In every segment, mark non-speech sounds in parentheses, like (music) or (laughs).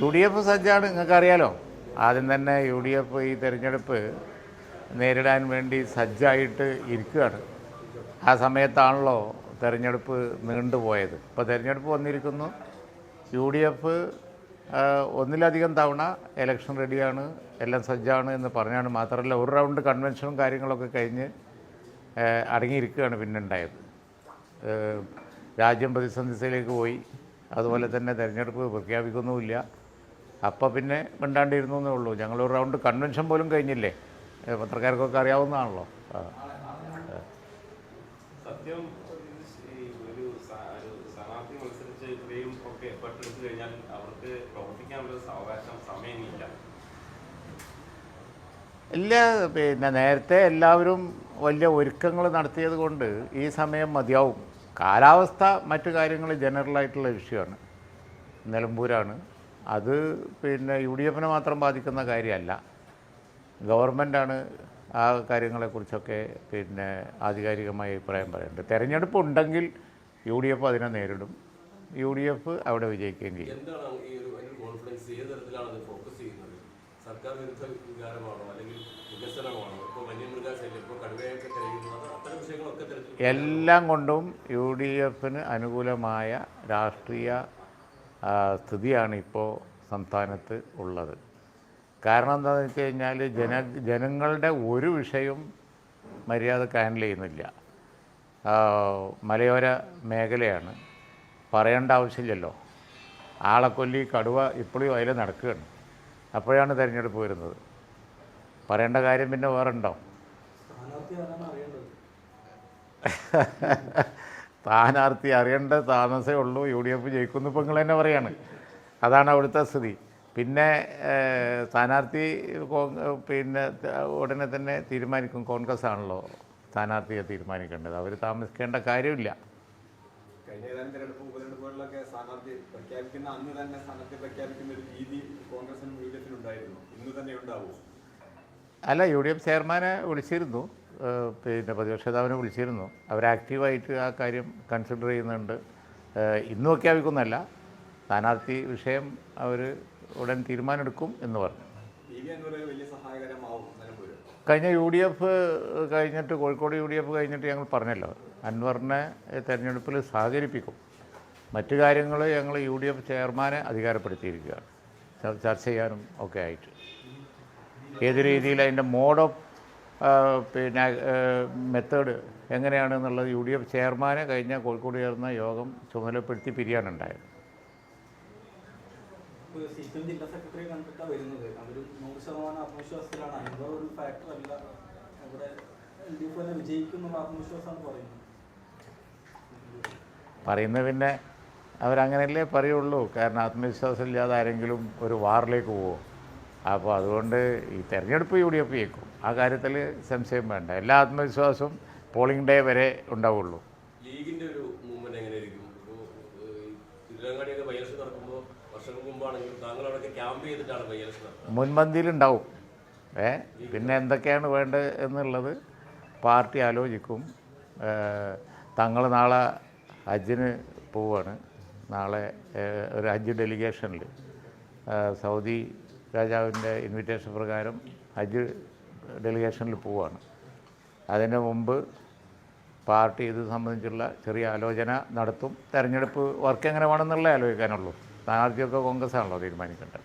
U D F സജ്ജാണ് നിങ്ങൾക്ക് അറിയാലോ ആദ്യം തന്നെ യു ഡി എഫ് ഈ തെരഞ്ഞെടുപ്പ് നേരിടാൻ വേണ്ടി സജ്ജായിട്ട് ഇരിക്കുകയാണ്. ആ സമയത്താണല്ലോ തെരഞ്ഞെടുപ്പ് നീണ്ടുപോയത്. ഇപ്പോൾ തെരഞ്ഞെടുപ്പ് വന്നിരിക്കുന്നു. യു ഡി എഫ് ഒന്നിലധികം തവണ ഇലക്ഷൻ റെഡിയാണ് എല്ലാം സജ്ജാണ് എന്ന് പറഞ്ഞാണ് മാത്രമല്ല ഒരു റൗണ്ട് കൺവെൻഷനും കാര്യങ്ങളൊക്കെ കഴിഞ്ഞ് അടങ്ങിയിരിക്കുകയാണ് പിന്നെ ഉണ്ടായത് ഏഹ് രാജ്യം പ്രതിസന്ധിയിലേക്ക് പോയി. അതുപോലെ തന്നെ തിരഞ്ഞെടുപ്പ് പ്രഖ്യാപിക്കുന്നുമില്ല. അപ്പോൾ പിന്നെ മിണ്ടാണ്ടിരുന്നു എന്നേ ഉള്ളൂ. ഞങ്ങൾ ഒരു റൗണ്ട് കൺവെൻഷൻ പോലും കഴിഞ്ഞില്ലേ? പത്രക്കാർക്കൊക്കെ അറിയാവുന്നതാണല്ലോ. സത്യം ഈ ഒരു സ- ഒരു സ്ഥാനാർത്ഥി മത്സരിച്ച് ഇത്രയും ഒക്കെ എഫർട്ട് എടുത്തു കഴിഞ്ഞാൽ അവർക്ക് പ്രവർത്തിക്കാനുള്ള അവകാശം സമയമില്ല. ഇല്ല പിന്നെ നേരത്തെ എല്ലാവരും വലിയ ഒരുക്കങ്ങൾ നടത്തിയത് കൊണ്ട് ഈ സമയം മതിയാവും. കാലാവസ്ഥ മറ്റു കാര്യങ്ങൾ ജനറലായിട്ടുള്ള വിഷയമാണ്. നിലമ്പൂരാണ്. അത് പിന്നെ യു ഡി എഫിനെ മാത്രം ബാധിക്കുന്ന കാര്യമല്ല. ഗവൺമെന്റാണ് ആ കാര്യങ്ങളെക്കുറിച്ചൊക്കെ പിന്നെ ആധികാരികമായി അഭിപ്രായം പറയേണ്ടത്. തെരഞ്ഞെടുപ്പ് ഉണ്ടെങ്കിൽ യു ഡി എഫ് അതിനെ നേരിടും യു ഡി എഫ് അവിടെ വിജയിക്കുകയും ചെയ്യും സർക്കാർ വിരുദ്ധ വികാരമാണോ അല്ലെങ്കിൽ വികസനമാണോ? എല്ലാം കൊണ്ടും യു ഡി എഫിന് അനുകൂലമായ രാഷ്ട്രീയ സ്ഥിതിയാണ് ഇപ്പോൾ സംസ്ഥാനത്ത് ഉള്ളത്. കാരണം എന്താണെന്ന് വെച്ച് കഴിഞ്ഞാൽ ജന ജനങ്ങളുടെ ഒരു വിഷയവും മര്യാദയ്ക്ക് ഹാൻഡിൽ ചെയ്യുന്നില്ല. മലയോര മേഖലയാണ്. പറയേണ്ട ആവശ്യമില്ലല്ലോ. ആളക്കൊല്ലി കടുവ ഇപ്പോഴും അതിൽ നടക്കുകയാണ്. അപ്പോഴാണ് തിരഞ്ഞെടുപ്പ് വരുന്നത്. പറയേണ്ട കാര്യം പിന്നെ വേറെ ഉണ്ടോ (laughs) സ്ഥാനാർത്ഥി അറിയേണ്ട താമസമേ ഉള്ളൂ. യു ഡി എഫ് ജയിക്കുന്നു ഇപ്പം നിങ്ങൾ തന്നെ പറയാണ്. അതാണ് അവിടുത്തെ സ്ഥിതി. പിന്നെ സ്ഥാനാർത്ഥി പിന്നെ ഉടനെ തന്നെ തീരുമാനിക്കും. കോൺഗ്രസ് ആണല്ലോ സ്ഥാനാർത്ഥിയെ തീരുമാനിക്കേണ്ടത്. അവർ താമസിക്കേണ്ട കാര്യമില്ല. കഴിഞ്ഞ ഏതാനും തെരഞ്ഞെടുപ്പ് ഉപതെരഞ്ഞെടുപ്പുകളിലൊക്കെ സ്ഥാനാർത്ഥി പ്രഖ്യാപിക്കുന്ന അന്ന് തന്നെ സ്ഥാനാർത്ഥി പ്രഖ്യാപിക്കുന്ന ഒരു രീതി കോൺഗ്രസിനും യു ഡി എഫിനും ഇന്ന് തന്നെ അല്ല യു ഡി എഫ് ചെയർമാനെ വിളിച്ചിരുന്നു. പിന്നെ പ്രതിപക്ഷ നേതാവിനെ വിളിച്ചിരുന്നു. അവർ ആക്റ്റീവായിട്ട് ആ കാര്യം കൺസിഡർ ചെയ്യുന്നുണ്ട്. ഇന്നൊക്കെ ഇന്ന് പ്രഖ്യാപിക്കുന്നല്ല സ്ഥാനാർത്ഥി വിഷയം അവർ ഉടൻ തീരുമാനമെടുക്കും എന്ന് പറഞ്ഞു. കഴിഞ്ഞ യു ഡി എഫ് കഴിഞ്ഞിട്ട് കോഴിക്കോട് യു ഡി എഫ് കഴിഞ്ഞിട്ട് ഞങ്ങൾ പറഞ്ഞല്ലോ അൻവറിനെ തെരഞ്ഞെടുപ്പിൽ സഹകരിപ്പിക്കും. മറ്റു കാര്യങ്ങൾ ഞങ്ങൾ യു ഡി എഫ് ചെയർമാനെ അധികാരപ്പെടുത്തിയിരിക്കുകയാണ്. ചർച്ച ചെയ്യാനും ഒക്കെ ആയിട്ട്. ഏത് രീതിയിൽ അതിന്റെ മോഡ് ഓഫ് പിന്നെ മെത്തേഡ് എങ്ങനെയാണെന്നുള്ളത് യു ഡി എഫ് ചെയർമാനെ കഴിഞ്ഞ കോഴിക്കോട് ചേർന്ന യോഗം ചുമതലപ്പെടുത്തി പിരിയാനുണ്ടായത്. പറയുന്ന പിന്നെ അവരങ്ങനെയല്ലേ പറയുള്ളൂ. കാരണം ആത്മവിശ്വാസം ഇല്ലാതെ ആരെങ്കിലും ഒരു വാറിലേക്ക് പോവും. അപ്പോൾ അതുകൊണ്ട് ഈ തെരഞ്ഞെടുപ്പ് യു ഡി എഫ് ജയിക്കും. ആ കാര്യത്തിൽ സംശയം വേണ്ട. എല്ലാ ആത്മവിശ്വാസവും പോളിംഗ് ഡേ വരെ ഉണ്ടാവുള്ളൂ. ലീഗിന്റെ ഒരു മൂവ്മെന്റ് എങ്ങനെയായിരിക്കും? മുൻപന്തിയിലുണ്ടാവും ഏ പിന്നെ എന്തൊക്കെയാണ് വേണ്ടത് എന്നുള്ളത് പാർട്ടി ആലോചിക്കും. തങ്ങൾ നാളെ ഹജ്ജിന് പോവാണ് നാളെ ഒരു ഹജ്ജ് ഡെലിഗേഷനിൽ സൗദി രാജാവിന്റെ ഇൻവിറ്റേഷൻ പ്രകാരം ഹജ്ജ് ഡെലിഗേഷനിൽ പോവുകയാണ് അതിന് മുമ്പ് പാർട്ടി ഇത് സംബന്ധിച്ചുള്ള ചെറിയ ആലോചന നടത്തും. തെരഞ്ഞെടുപ്പ് വർക്ക് എങ്ങനെ വേണമെന്നുള്ള ആലോചിക്കാനുള്ളൂ. സ്ഥാനാർത്ഥിയൊക്കെ കോൺഗ്രസ് ആണല്ലോ തീരുമാനിക്കേണ്ടത്.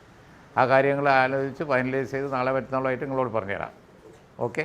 ആ കാര്യങ്ങൾ ആലോചിച്ച് ഫൈനലൈസ് ചെയ്ത് നാളെ മറ്റന്നാളായിട്ട് നിങ്ങളോട് പറഞ്ഞുതരാം. ഓക്കെ?